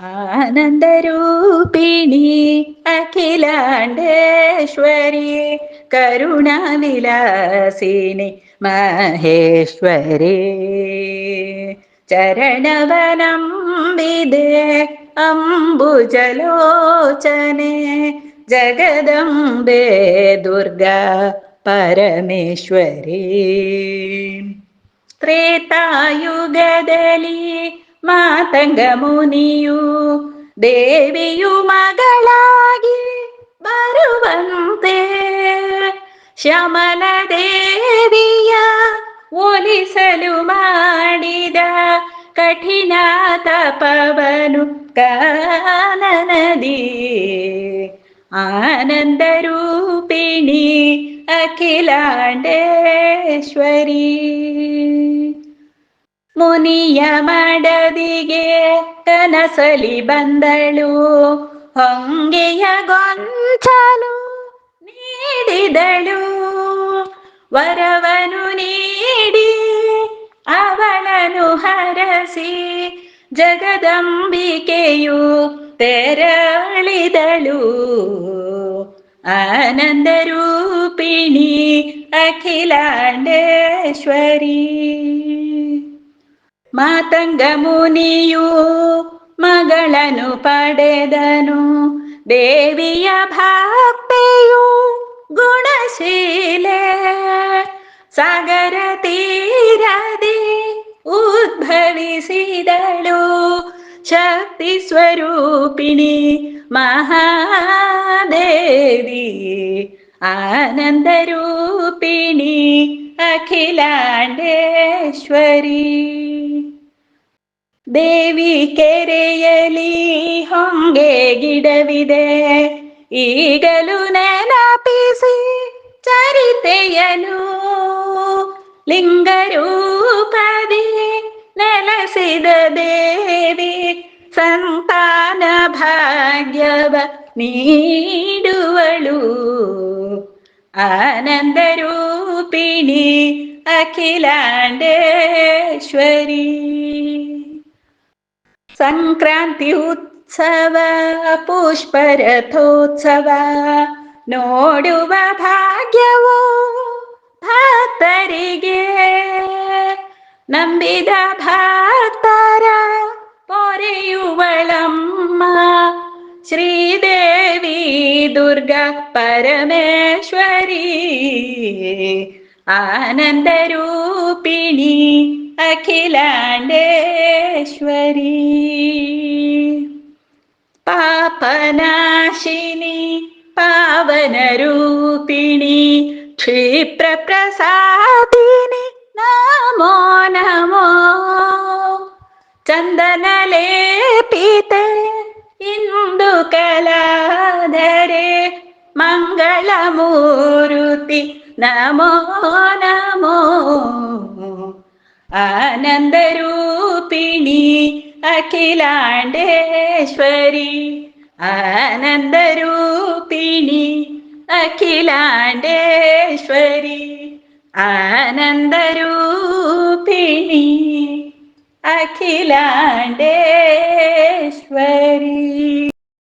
ആനന്ദരൂപിണി അഖിലാണ്ടേശ്വരി കരുണാവിലാസിനി മഹേശ്വരി. ചരണവനം വിദേ അംബുജലോചനെ ജഗദംബേ ദുർഗ പരമേശ്വരി. ത്രേതായുഗദലീ ಮಾತಂಗ ಮುನಿಯು ದೇವಿಯು ಮಗಳಾಗಿ ಬರುವಂತೆ. ಶಮನ ದೇವಿಯ ಒಲಿಸಲು ಮಾಡಿದ ಕಠಿಣ ತಪವನು ಕಾನನದಿ. ಆನಂದ ರೂಪಿಣಿ ಅಖಿಲಾಂಡೇಶ್ವರಿ. ಮುನಿಯ ಮಡದಿಗೆ ಕನಸಲಿ ಬಂದಳು, ಹೊಂಗೆಯ ಗೊಂಚಲು ನೀಡಿದಳು. ವರವನು ನೀಡಿ ಅವಳನು ಹರಸಿ, ಜಗದಂಬಿಕೆಯು ತೆರಳಿದಳು. ಆನಂದ ರೂಪಿಣಿ ಅಖಿಲಾಂಡೇಶ್ವರಿ. ಮಾತಂಗ ಮುನಿಯು ಮಗಳನು ಪಡೆದನು. ದೇವಿಯ ಭಕ್ತಿಯು ಗುಣಶೀಲೆ. ಸಾಗರ ತೀರದಿ ಉದ್ಭವಿಸಿದಳು. ಶಕ್ತಿ ಸ್ವರೂಪಿಣಿ ಮಹಾದೇವಿ. ಆನಂದ ರೂಪಿಣಿ ಅಖಿಲಾಂಡೇಶ್ವರಿ. ದೇವಿ ಕೆರೆಯಲಿ ಹೊಂಗೆ ಗಿಡವಿದೆ. ಈಗಲೂ ನೆನಪಿಸಿ ಚರಿತೆಯನು ಲಿಂಗರೂಪದಿ ನೆಲೆಸಿದ ದೇವಿ ಸಂತಾನ ಭಾಗ್ಯವ ನೀಡುವಳು. ಆನಂದ ರೂಪಿಣಿ ಅಖಿಲಾಂಡೇಶ್ವರಿ ಸಂಕ್ರಾಂತಿ ಉತ್ಸವ ಪುಷ್ಪರಥೋತ್ಸವ ನೋಡುವ ಭಾಗ್ಯವು ಭಕ್ತರಿಗೆ ನಂಬಿದ ಭಕ್ತರ ಪೊರೆಯುವಳಮ್ಮ ಶ್ರೀದೇವಿ ദുർഗ പരമേശ്വരി ആനന്ദരൂപിണി അഖിലാണ്ടേശ്വരി. പാപനാശിനി പാവനരൂപിണി ക്ഷിപ്രപ്രസാദിനി നമോ നമോ. ചന്ദനലേപിതേ ನಮೋ ನಮೋ ಚಂದನ ಲೇಪಿತೆ ಇಂದು ಕಲಾಧರೆ ಮಂಗಳ ಮೂರುತಿ ನಮೋ ನಮೋ ಆನಂದ ರೂಪಿಣಿ ಅಖಿಲಾಂಡೇಶ್ವರಿ ಆನಂದ ರೂಪಿಣಿ ಅಖಿಲಾಂಡೇಶ್ವರಿ ಆನಂದ ರೂಪಿಣಿ ಅಖಿಲಾಂಡೇಶ್ವರಿ